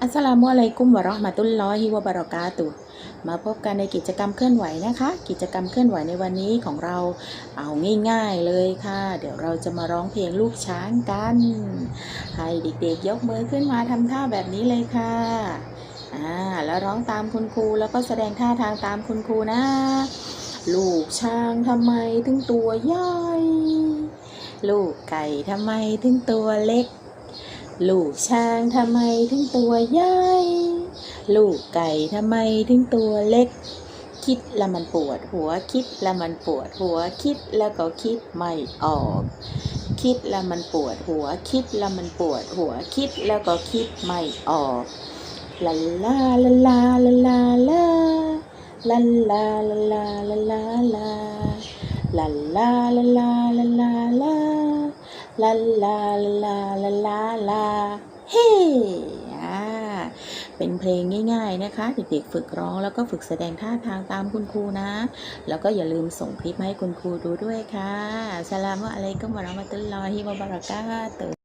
อัสสลามุอะลัยกุมวะเราะห์มะตุลลอฮิวะบะเราะกาตุมาพบกันในกิจกรรมเคลื่อนไหวนะคะ กิจกรรมเคลื่อนไหวในวันนี้ของเราเอาง่าย ๆเลยค่ะ เดี๋ยวเราจะมาร้องเพลงลูกช้างกัน ให้เด็กๆยกมือขึ้นมาทำท่าแบบนี้เลยค่ะอ่าแล้วร้องตามคุณครูแล้วก็แสดงท่าทางตามคุณครูนะ ลูกช้างทำไมถึงตัวใหญ่ลูกไก่ทำไมถึงตัวเล็ก ลูกช้างทำไมถึงตัวใหญ่ ลูกไก่ทำไมถึงตัวเล็ก คิดแล้วมันปวดหัวคิดแล้วมันปวดหัวคิดแล้วก็คิดไม่ออก คิดแล้วมันปวดหัวคิดแล้วมันปวดหัวคิดแล้วก็คิดไม่ออกลาลาลาลาลาลาลาลาลาลาลาลาลาลาลาลาลาลา ลาลาลาลาลาลาเฮ้อ่าเป็นเพลงง่าย ๆนะคะ เด็กๆฝึกร้องแล้วก็ฝึกแสดงท่าทางตามคุณครูนะ แล้วก็อย่าลืมส่งคลิปมาให้คุณครูดูด้วยค่ะสลามอะไรก็มาเรามาตุลลอฮิวะบารากาตุ